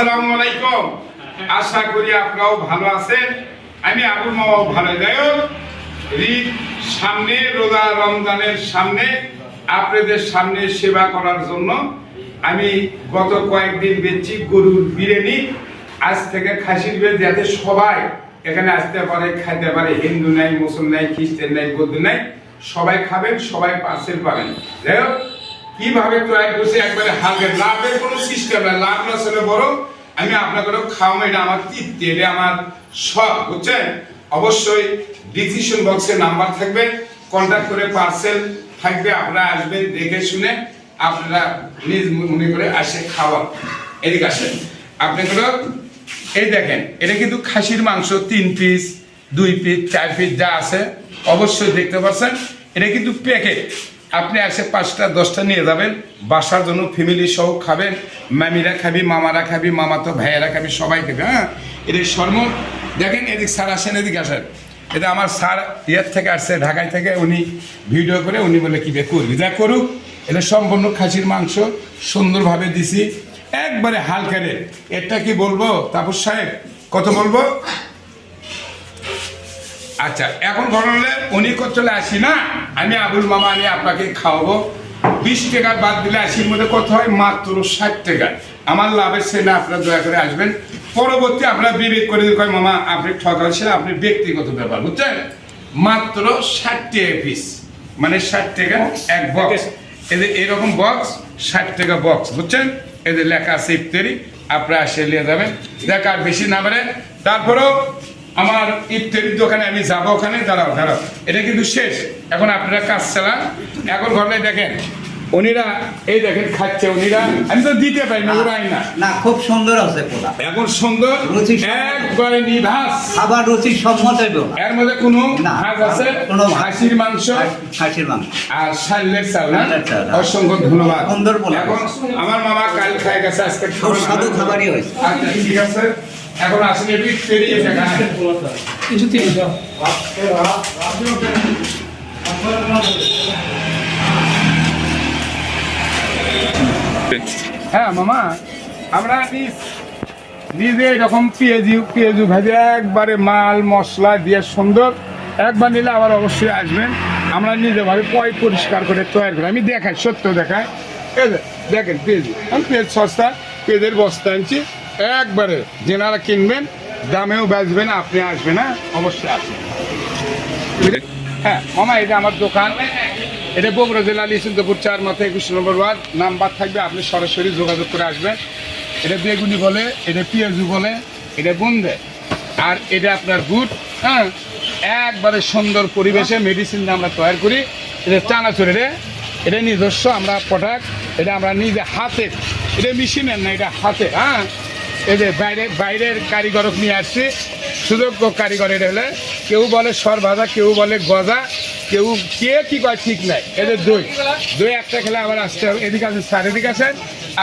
আসসালামু আলাইকুম। আশা করি আপনারাও ভালো আছেন। আমি আবুল মামাও ভালো যাই ঈদ সামনে, রোজা রমজানের সামনে, আপনাদের সামনে সেবা করার জন্য আমি গত কয়েকদিন বেচছি গরুর বিরিয়ানি। আজ থেকে খাসির বেশ যাতে সবাই এখানে আসতে পারে, খাইতে পারে। হিন্দু নাই, মুসলিম নাই, খ্রিস্টান নাই, বৌদ্ধ নাই, সবাই খাবেন, সবাই পার্সেল পাবেন। যাই হোক কীভাবে তৈরি করছে একবারে হালকা। লাভের কোনো সিস্টেম নাই, লাভ লস হলে বড় আমি আপনাকে খাওয়াবো, এটা আমার তৃপ্তি, এটা আমার শখ, বুঝছেন? অবশ্যই ডিসিশন বক্সে নাম্বার থাকবে কন্ট্যাক্ট করে পার্সেল থাকবে, আপনারা আসবেন, দেখে শুনে আপনারা নিজ মনে করে আসে খাওয়া এদিকে আসেন আপনাগুলো এই দেখেন, এটা কিন্তু খাসির মাংস, তিন পিস দুই পিস চার পিস যা আছে, অবশ্যই দেখতে পাচ্ছেন, এটা কিন্তু প্যাকেট আপনি এসে পাঁচটা, দশটা নিয়ে যাবেন, বাসার জন্য ফ্যামিলি সহ খাবেন, মামিরা খাবি, মামারা খাবি, মামা তো ভাইয়েরা খাবি, সবাই খাবে হ্যাঁ? এটা শর্ম, দেখেন এদিক স্যার আসেন, এদিকে আসেন। এটা আমার স্যার ইয়ের থেকে আসছে, ঢাকায় থেকে উনি ভিডিও করে উনি বলে, কি করবি? যা করুক, এটা সম্পূর্ণ খাসির মাংস, সুন্দরভাবে দিছি। একবারে হালকা রে এটা কি বলব? তাপস সাহেব, কত বলব? আচ্ছা এখন ঘটনা হলে উনি চলে আসি না আমি আবুল মামা আমি আপনাকে খাওয়াবো। বিশ টাকার বাদ দিলে আশির মধ্যে কত হয়? মাত্র ষাট টাকা। আমার লাভের সে না আপনারা দয়া করে আসবেন। পরবর্তী আপনারা বিবেক করে দিন কয় মামা আপনি ঠকাচ্ছেন আপনি ব্যক্তিগত ব্যাপার বুঝছেন? মাত্র ষাট টাকা পিস মানে ষাট টাকা এক বক্স এদের এরকম বক্স ষাট টাকা বক্স বুঝছেন? এদের লেখা আছে ইফতারি আপনারা এসে নিয়ে যাবেন। দেখ আর বেশি না বাড়ে। তারপরেও আমার ইফতারির দোকানে আমি যাব ওখানে, দাঁড়াও দাঁড়াও। এটা কিন্তু শেষ। এখন আপনারা কাজ চালান। এখন ঘরে দেখেন উনিরা এই দেখেন খাচ্ছে উনিরা। আমি তো দিতে পারি না ওরাই না। না খুব সুন্দর আছে পোলা। এখন সুন্দর রুচি একবারে নিভাস। খাবার রুচি সম্মত হইব। এর মধ্যে কোনো না, ভাগ আছে? কোনো হাসির মাংস? খাসির মাংস। আর শাল্যের চাল না চাল, হ্যাঁ। অসংখ্য ধন্যবাদ। সুন্দর বলে। এখন আমার মামা কাল খায় গেছে আজকে খুব স্বাদু খাবারই হয়েছে। আচ্ছা ঠিক আছে। এখন আসেন একটু পেরিয়ে টাকা কিছু তিরিশ হ্যাঁ মামা, আমরা নিজে এরকম পেঁয়াজি, পেঁয়াজু ভেজে একবারে মাল, মশলা দিয়ে সুন্দর, একবার নিলে আবার অবশ্যই আসবেন। আমরা নিজেভাবে পয় পরিষ্কার করে তৈরি করি। আমি দেখাই, সত্য দেখাই। দেখেন পেঁয়াজি। আমি পেঁয়াজ, সস্তা, পেঁয়াজের বস্তা আনছি। একবারে যেনারা কিনবেন, দামেও বেচবেন, আপনি আসবেন হ্যাঁ? অবশ্যই আসবেন। হ্যাঁ মামা এটা আমার দোকান। এটা বগুড়া জেলা লিসুন্দপুর চার মাথায় একুশ নম্বর ওয়ার্ড। নাম্বার থাকবে, আপনি সরাসরি যোগাযোগ করে আসবেন। এটা বেগুনি বলে, এটা পেঁয়াজু বলে, এটা বন্ধে আর এটা আপনার গুড় হ্যাঁ একবারে সুন্দর পরিবেশে মেডিসিন আমরা তৈরি করি। এটা চানাচুর, এটা এটা নিজস্ব, আমরা প্রোডাক্ট এটা আমরা নিজে হাতে, এটা মেশিনের না, এটা হাতে হ্যাঁ। যে বাইরে, বাইরের কারিগরক নিয়ে আসছি, সুযোগ্য কারিগর এটা হলে, কেউ বলে সর ভাজা কেউ বলে গজা কেউ কে কি করে ঠিক নাই? এদের দই। দই একটা খেলে আবার আসতে হবে। এদিকে আছে স্যার, এদিকে আসেন।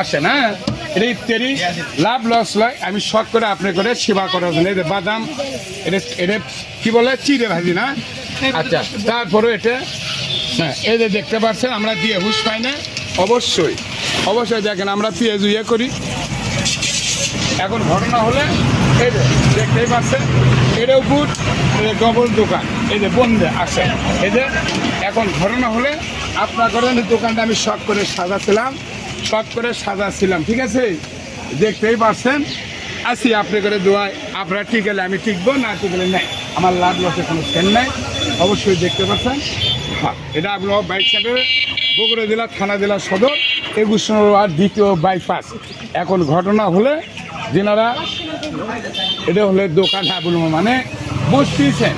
আসেন হ্যাঁ? এটা ইত্যাদি লাভ, লস লয়। আমি শখ করে আপনি করে সেবা করার জন্য। যে বাদাম, এটা এটা কি বলে? চিড়ে ভাজি, না? আচ্ছা তারপরে এটা হ্যাঁ যে দেখতে পাচ্ছেন, আমরা দিয়ে হুশ পাই না। অবশ্যই অবশ্যই দেখেন, আমরা পেঁয়াজ ইয়ে করি। এখন ঘটনা হলে, এই যে দেখতেই পাচ্ছেন, এটাও বুট ডবল দোকান, এই যে বন্ধে আসে এই যে এখন ঘটনা হলে আপনার করেন দোকানটা আমি শখ করে সাজাছিলাম, শখ করে সাজাছিলাম, ঠিক আছে? দেখতেই পাচ্ছেন? আসি আপনি করে দোয়ায়, আপনারা ঠিক হলে আমি টিকবো, না ঠিক হলে নাই। আমার লাভ লসের কোনো সেন নাই। অবশ্যই দেখতে পাচ্ছেন? হ্যাঁ এটা আপনার বাইক সেন্টারে বগুড়া জেলা, থানা জেলা সদর। একুশ ওয়ার্ড, দ্বিতীয় বাইপাস এখন ঘটনা হলে যেনারা, এটা হলে দোকান বলব মানে বসতেছেন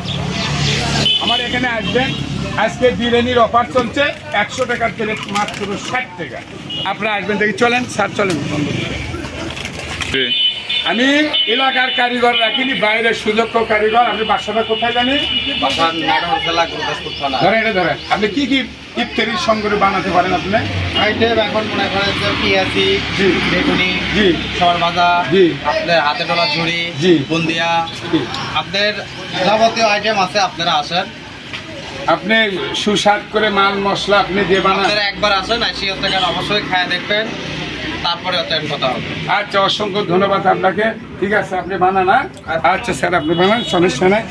আমার এখানে আসবেন, আজকে বিরিয়ানির অফার চলছে, একশো টাকার প্লেট মাত্র ষাট টাকা। আপনারা আসবেন দেখি, চলেন, স্যার, চলেন। আমি এলাকার কারিগর রাখিনি বাইরের সুযোগ্য কারিগর আপনি বাসাটা কোথায় জানি? ধরেন এটা ধরেন। আপনি কি কি ইফতারির বানাতে পারেন আপনি? আইটেম এখন মনে করেন পেঁয়াজি। বেগুনি জি। জি। আপনার হাতে ডলা ঝুড়ি জি। বুন্দিয়া। আপনার যাবতীয় আইটেম আছে আপনারা আসেন। আপনি সুস্বাদ করে মাল মশলা আপনি যে বানান। একবার আসেন আসি অবশ্যই খায় দেখবেন। তারপরে কথা হবে। আচ্ছা অসংখ্য ধন্যবাদ আপনাকে। ঠিক আছে আপনি বানান হ্যাঁ? আচ্ছা স্যার আপনি বানান সমস্যা নাই।